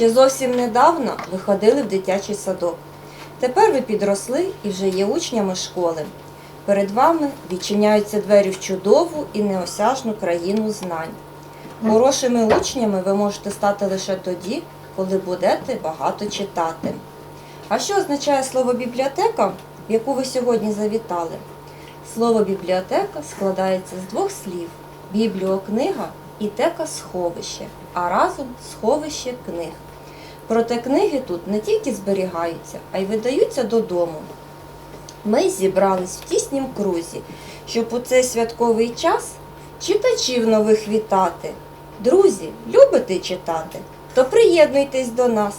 Ще зовсім недавно ви ходили в дитячий садок. Тепер ви підросли і вже є учнями школи. Перед вами відчиняються двері в чудову і неосяжну країну знань. Хорошими учнями ви можете стати лише тоді, коли будете багато читати. А що означає слово бібліотека, в яку ви сьогодні завітали? Слово бібліотека складається з двох слів: бібліокнига і тека сховище, а разом сховище книг. Проте книги тут не тільки зберігаються, а й видаються додому. Ми зібрались в тіснім крузі, щоб у цей святковий час читачів нових вітати. Друзі, любите читати? То приєднуйтесь до нас.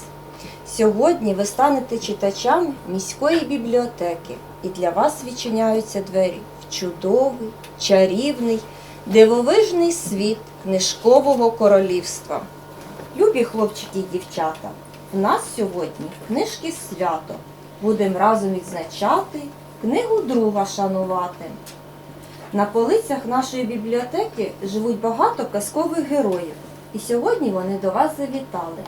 Сьогодні ви станете читачами міської бібліотеки, і для вас відчиняються двері в чудовий, чарівний, дивовижний світ книжкового королівства. Любі хлопчики і дівчата, в нас сьогодні книжки свято. Будемо разом відзначати, книгу друга шанувати. На полицях нашої бібліотеки живуть багато казкових героїв, і сьогодні вони до вас завітали.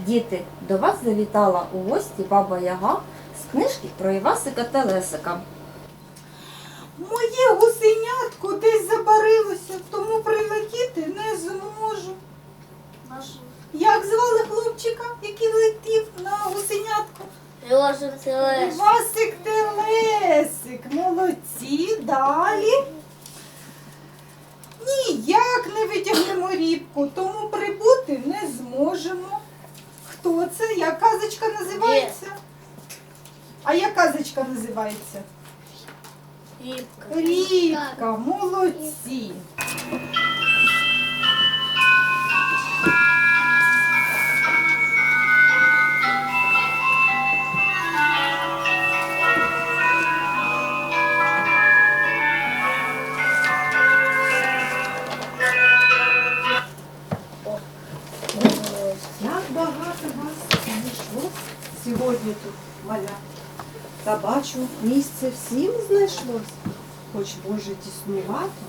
Діти, до вас завітала у гості баба Яга з книжки про Івасика та Лесика. Моє гусенятко десь забарилося, тому прилетіти не зможу. Як звали хлопчика, який летів на гусенятко? Йожик Телеш. Васик Телесик. Молодці, далі. Ніяк не витягнемо рібку, тому прибути не зможемо. Хто це? Як казочка називається? А як казочка називається? Рібка. Рібка, молодці. Сьогодні тут, маля. Та бачу, місце всім знайшлось, хоч може тіснувато.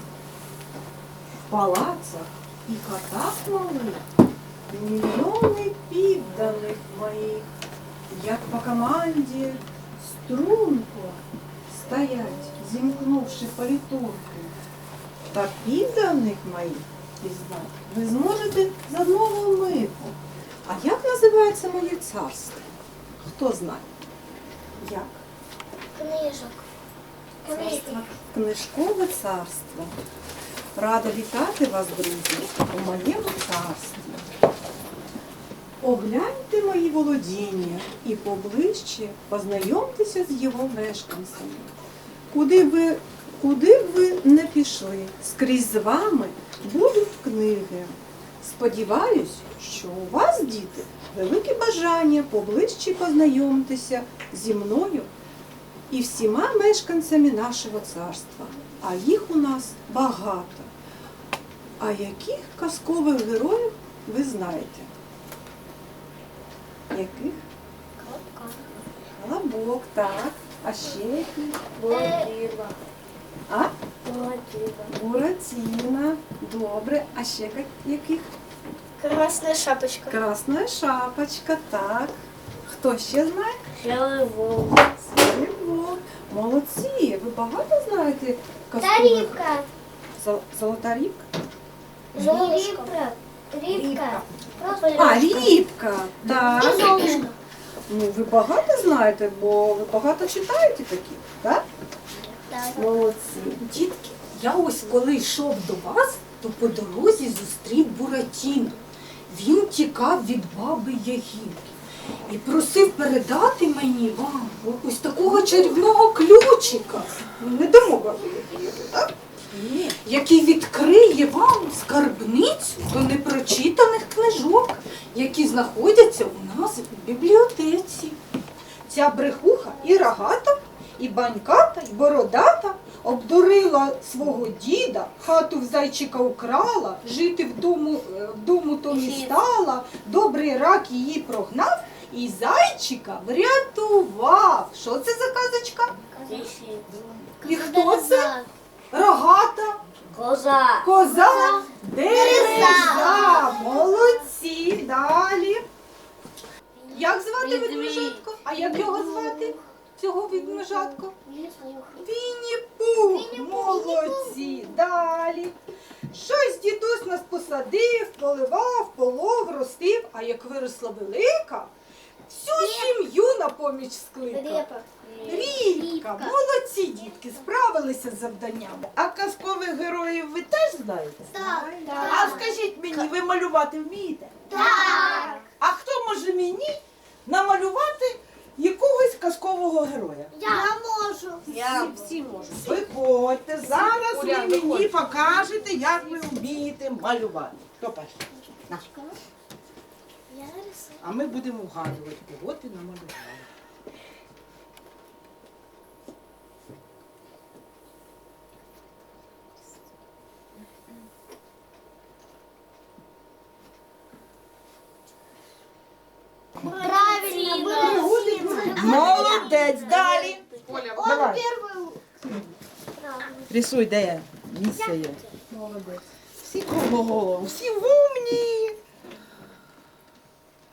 В палацах і хатах малих, мільйони підданих моїх, як по команді струнко стоять, зімкнувши політурки. Та підданих моїх пізнати ви зможете за одного мику. А як називається моє царство? Хто знає? Як? Книжок. Книжок. Книжкове царство. Рада вітати вас, друзі, у моєму царстві. Огляньте мої володіння і поближче познайомтеся з його мешканцями. Куди б ви, куди б ви не пішли, скрізь з вами будуть книги. Сподіваюсь, що у вас, діти, велике бажання поближче познайомитися зі мною і всіма мешканцями нашого царства. А їх у нас багато. А яких казкових героїв ви знаєте? Яких? Колобок, так. А ще які? Буратіно. А? Буратіно. Буратіна. Добре. А ще яких? Красна шапочка. Красна шапочка, так. Хто ще знає? Белый волк. Сивок. Молодці. Ви багато знаєте Та казкових? рібка. Зол- Золота рібка? Рібка. Рібка. А, рібка. Так. Золушка. Ну, ви багато знаєте, бо ви багато читаєте такі, так? Так. Молодці. Дітки, я ось коли йшов до вас, то по дорозі зустрів Буратіно. Він тікав від баби Ягінки і просив передати мені вам ось такого чарівного ключика. Ну, Не дамо бабі Ягінки, так? Ні. Який відкриє вам скарбницю до непрочитаних книжок, які знаходяться у нас в бібліотеці. Ця брехуха і рогата, і баньката, і бородата обдурила свого діда, хату в зайчика украла, жити в дому, е, в дому то не стала, добрий рак її прогнав і зайчика врятував. Що це за казочка? І хто це? Рогата, Коза. коза, дереза. Молодці, далі. Як звати Ведмідь. ведмежатко? А як його звати? Цього ведмежатко? Вінні-пух. Молодці. Далі. Щось дідусь нас посадив, поливав, полов, ростив, а як виросла велика, всю сім'ю на поміч скликав. Рібка, молодці дітки, справилися з завданнями. А казкових героїв ви теж знаєте? Так. А скажіть мені, ви малювати вмієте? Так. А хто може мені намалювати якогось казкового героя? Я можу. Всі, всі можуть. Виходьте, зараз ви мені виходь. покажете, як ви вмієте малювати. Хто перший? На. Я рисую. А ми будемо вгадувати, кого ти намалювала. Правильно было. Молодець, далі. Он Давай. первый. Правильно. Рисуй, де я? Місце є. Молодець. Всі кругло голову, всі вумні.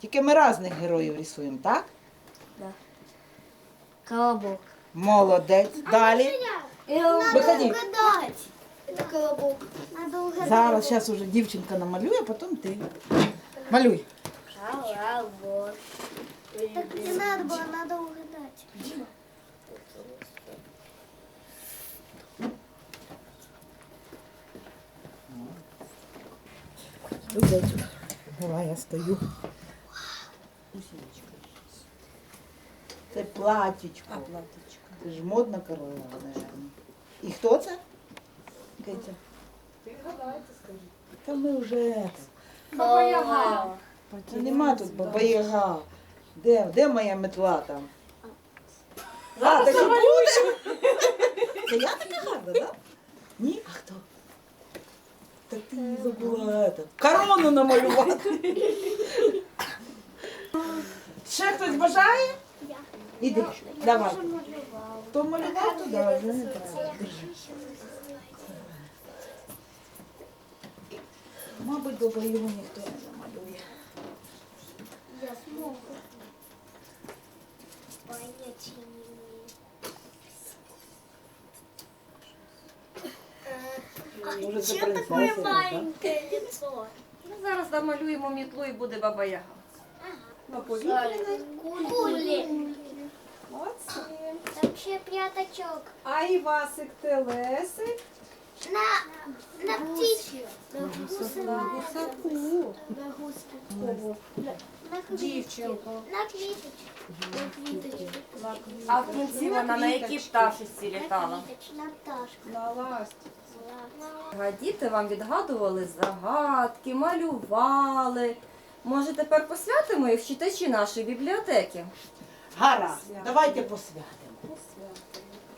Тільки ми різних героїв рисуємо, так? Колобок. Молодець. Далі. Надо Выходи. угадать. Это колобок. Надо угадать. Зараз, зараз уже дівчинка намалює, а потім ти. Малюй. Колобок. Так не надо было, надо угадать. Давай я стою. Це платічко. А, платічко. Це ж модна корова. наверно. І хто це? Киця. Ти гадайте, скажи. Та ми вже. Баба Яга. Та нема тут баба Яга. Де, де моя метла там? А, так і буде. Це я така гарна, так? Ні? А хто? Так ти забула. это, Корону намалювати. Ще хтось бажає? Я. Іди, давай. Хто малював, то да, вже не треба. Держи. Мабуть, баба його ніхто не замалює. Я смогу. Понятия не имею. Може, це принцеса, так? маленькое лицо? Ну, зараз намалюємо мітлу і буде баба Яга. Кули. Молодці. Вообще пятачок. А Івасик Телесик. На, на птичью. На гуся. На гуся. На квіточку. Дівчинку. На квіточку. На квіточку. А в кінці вона на якій пташечці літала? На. Пташку. На ласті. А діти вам відгадували загадки, малювали. Може, тепер посвятимо їх читачі нашої бібліотеки? Гаразд, давайте посвятимо.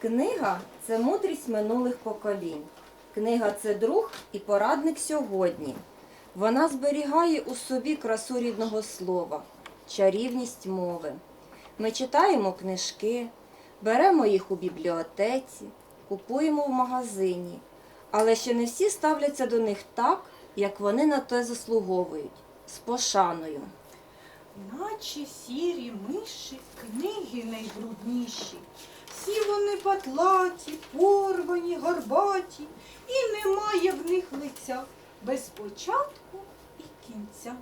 Книга це мудрість минулих поколінь. Книга це друг і порадник сьогодні. Вона зберігає у собі красу рідного слова, чарівність мови. Ми читаємо книжки, беремо їх у бібліотеці, купуємо в магазині, але ще не всі ставляться до них так, як вони на те заслуговують, з пошаною. Наче сірі миші, книги найбрудніші. Всі вони патлаті, порвані, горбаті, і немає в них лиця без початку і кінця.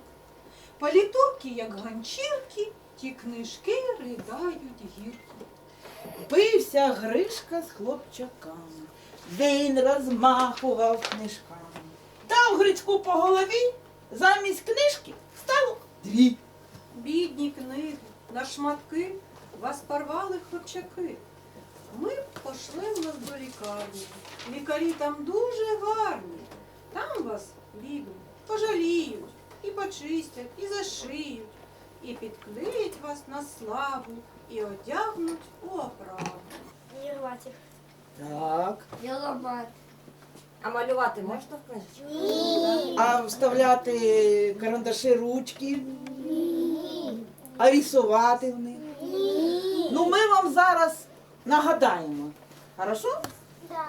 Палітурки, як ганчірки, ті книжки ридають гірко. Бився Гришка з хлопчаками. Він розмахував книжками. Дав Грицьку по голові, замість книжки стало дві. Бідні книги, на шматки вас порвали хлопчаки. Ми пошли в нас до лікарні. Лікарі там дуже гарні. Там вас, бідні, пожаліють, і почистять, і зашиють, і підклеять вас на славу, і одягнуть у оправу. Не. Так. Я ломать. А малювати можна в книжці? Ні. А вставляти карандаші ручки, а рисувати в них. Ну, ми вам зараз нагадаємо. Хорошо? Да.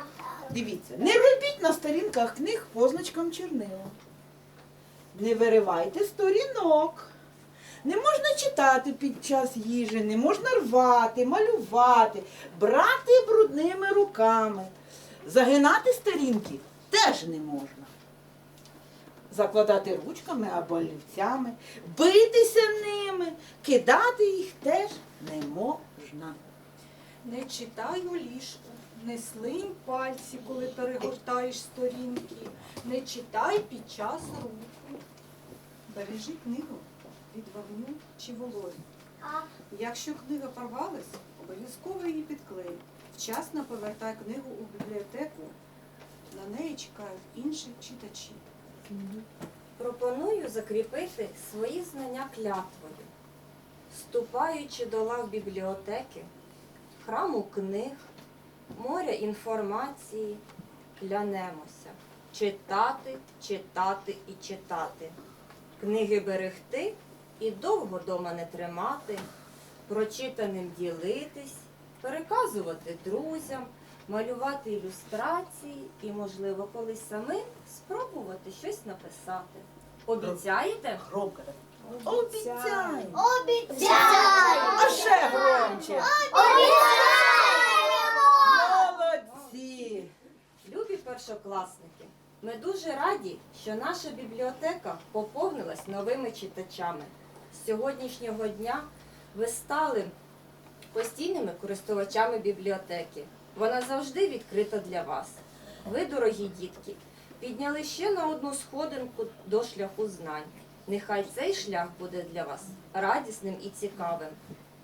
Дивіться, не робіть на сторінках книг позначком чернила. Не виривайте сторінок. Не можна читати під час їжі, не можна рвати, малювати, брати брудними руками. Загинати сторінки теж не можна. Закладати ручками або олівцями, битися ними, кидати їх теж не можна. Не читай у ліжку, не слинь пальці, коли перегортаєш сторінки, не читай під час руху. Бережи книгу від вогню чи вологи. Якщо книга порвалась, обов'язково її підклей. Вчасно повертай книгу у бібліотеку. На неї чекають інші читачі. Пропоную закріпити свої знання клятвою, вступаючи до лав бібліотеки, храму книг, моря інформації, клянемося читати, читати і читати, книги берегти і довго дома не тримати, прочитаним ділитись, переказувати друзям, малювати ілюстрації і, можливо, колись самим спробувати щось написати. Обіцяєте? Громко. так. Обіцяю. Обіцяю! А ще громче. Обіцяємо! Молодці. Любі першокласники, ми дуже раді, що наша бібліотека поповнилась новими читачами. З сьогоднішнього дня ви стали постійними користувачами бібліотеки. Вона завжди відкрита для вас. Ви, дорогі дітки, підняли ще на одну сходинку до шляху знань. Нехай цей шлях буде для вас радісним і цікавим.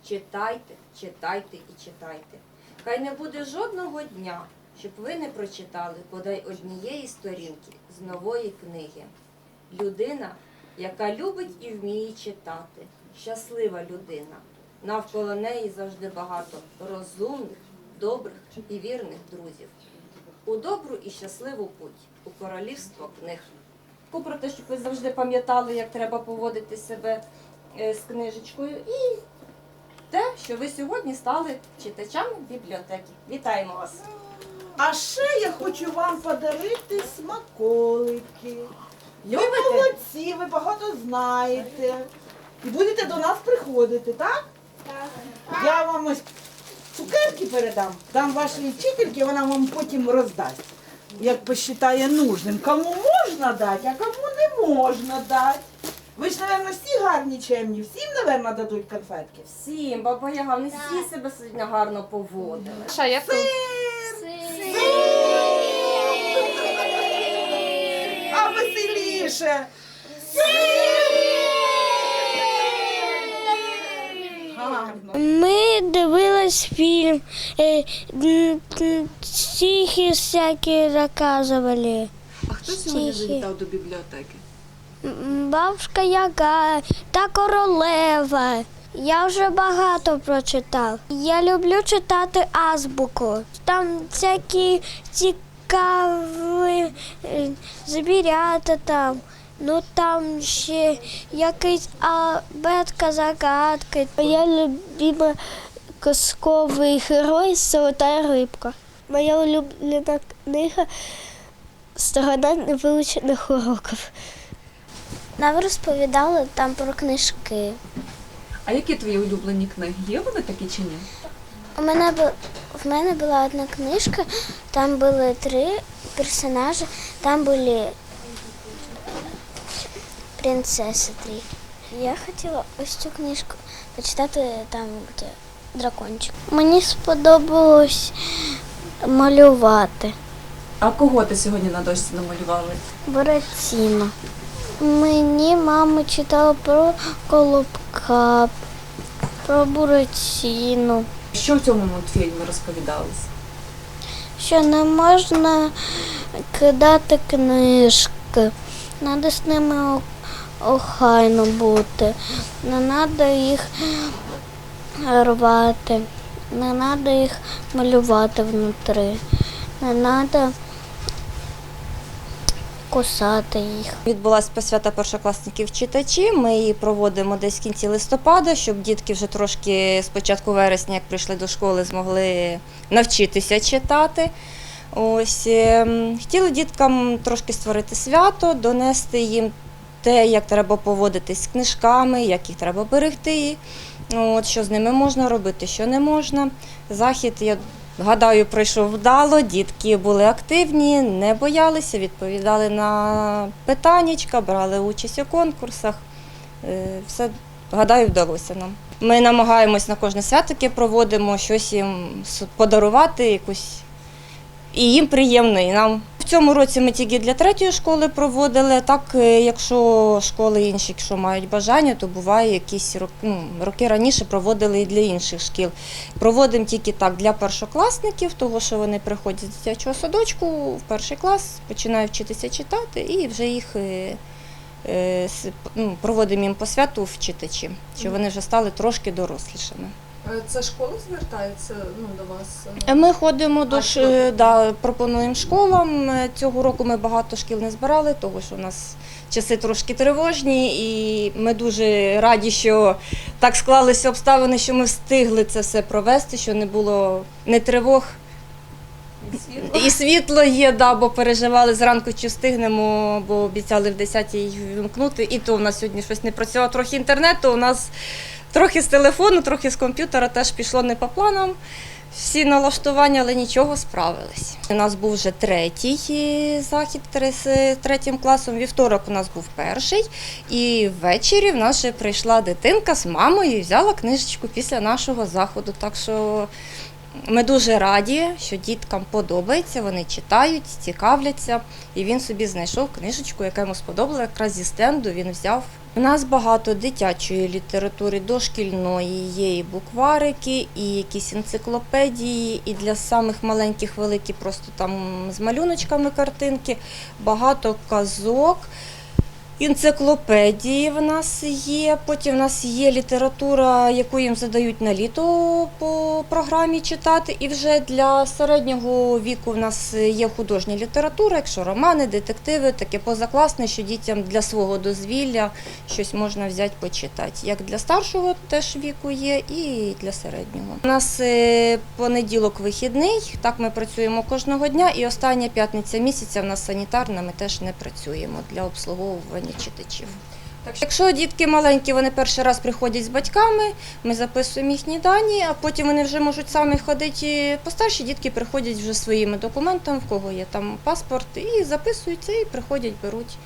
Читайте, читайте і читайте. Хай не буде жодного дня, щоб ви не прочитали подай однієї сторінки з нової книги. Людина, яка любить і вміє читати, щаслива людина. Навколо неї завжди багато розумних, добрих і вірних друзів. У добру і щасливу путь у королівство книг. Про те, щоб ви завжди пам'ятали, як треба поводити себе е, з книжечкою, і те, що ви сьогодні стали читачами бібліотеки. Вітаємо вас! А ще я хочу вам подарити смаколики. Ви Любите? молодці, ви багато знаєте. І будете до нас приходити, так? Так. Я вам ось цукерки передам, дам вашій вчительці, вона вам потім роздасть. Як посчитає нужним. Кому можна дати, а кому не можна дати. Ви ж, мабуть, всі гарні чемні, всім, мабуть, дадуть конфетки. Всім, баба Яга, вони всі себе сьогодні гарно поводили. Ша, я тут. Веселіше! Ми дивились фільм, е, стихи всякі розказували. А хто сьогодні завітав до бібліотеки? Бабушка Яга та королева. Я вже багато прочитав. Я люблю читати азбуку. Там всякі цікаві е, звірята там. Ну там ще якийсь абетка загадки. Я любима казковий герой Золота рибка. Моя улюблена книга Сторона невивчених уроків. Нам розповідали там про книжки. А які твої улюблені книги? Є вони такі чи ні? У мене бу- в мене була одна книжка, там були три персонажі, там були принцеси три. Я хотіла ось цю книжку почитати там, де дракончик. Мені сподобалось малювати. А кого ти сьогодні на дошці намалювала? Буратіно. Мені мама читала про колобка, про Буратіно. Що в цьому мультфільмі розповідалось? Що не можна кидати книжки. Треба з ними охайно бути. Не треба їх рвати. Не треба їх малювати внутрі. Не треба кусати їх. Відбулася посвята першокласників читачі. Ми її проводимо десь в кінці листопада, щоб дітки вже трошки з початку вересня, як прийшли до школи, змогли навчитися читати. Ось ем, хотіли діткам трошки створити свято, донести їм те, як треба поводитись з книжками, як їх треба берегти, от, що з ними можна робити, що не можна. Захід, я гадаю, пройшов вдало, дітки були активні, не боялися, відповідали на питаннячка, брали участь у конкурсах. Е, Все, гадаю, вдалося нам. Ми намагаємось на кожне свято, проводимо, щось їм подарувати, якусь і їм приємно, і нам. В цьому році ми тільки для третьої школи проводили. Так, е, якщо школи інші, якщо мають бажання, то буває якісь роки, ну, роки раніше проводили і для інших шкіл. Проводимо тільки так для першокласників, того що вони приходять з дитячого садочку в перший клас, починають вчитися читати, і вже їх е, е, ну, проводимо їм по святу в читачі, що вони вже стали трошки дорослішими. Е, Це школа звертається ну, до вас? Е, Ми ходимо до ш... е, да, пропонуємо школам. Е, Цього року ми багато шкіл не збирали, тому що у нас часи трошки тривожні, і ми дуже раді, що так склалися обставини, що ми встигли це все провести, що не було не тривог. І світло є, да, бо переживали зранку, чи встигнемо, бо обіцяли в 10-й вимкнути. І то у нас сьогодні щось не працювало трохи інтернету. У нас трохи з телефону, трохи з комп'ютера теж пішло не по планам. Всі налаштування, але нічого справились. У нас був вже третій е, захід з третім класом. Вівторок у нас був перший, і ввечері в нас вже прийшла дитинка з мамою і взяла книжечку після нашого заходу. Так що ми дуже раді, що діткам подобається, вони читають, цікавляться. І він собі знайшов книжечку, яка йому сподобала, якраз зі стенду він взяв. У нас багато дитячої літератури, дошкільної, є і букварики, і якісь енциклопедії, і для самих маленьких великі, просто там з малюночками картинки, багато казок. Енциклопедії в нас є. Потім в нас є література, яку їм задають на літо по програмі читати. І вже для середнього віку в нас є художня література, якщо романи, детективи, таке позакласне, що дітям для свого дозвілля щось можна взяти почитати. Як для старшого теж віку є, і для середнього. У нас е, понеділок вихідний, так ми працюємо кожного дня, і остання п'ятниця місяця в нас санітарна, ми теж не працюємо для обслуговування читачів. Так що, якщо дітки маленькі, вони перший раз приходять з батьками, ми записуємо їхні дані, а потім вони вже можуть самі ходити. Постарші дітки приходять вже своїми документами, в кого є там паспорт, і записуються, і приходять, беруть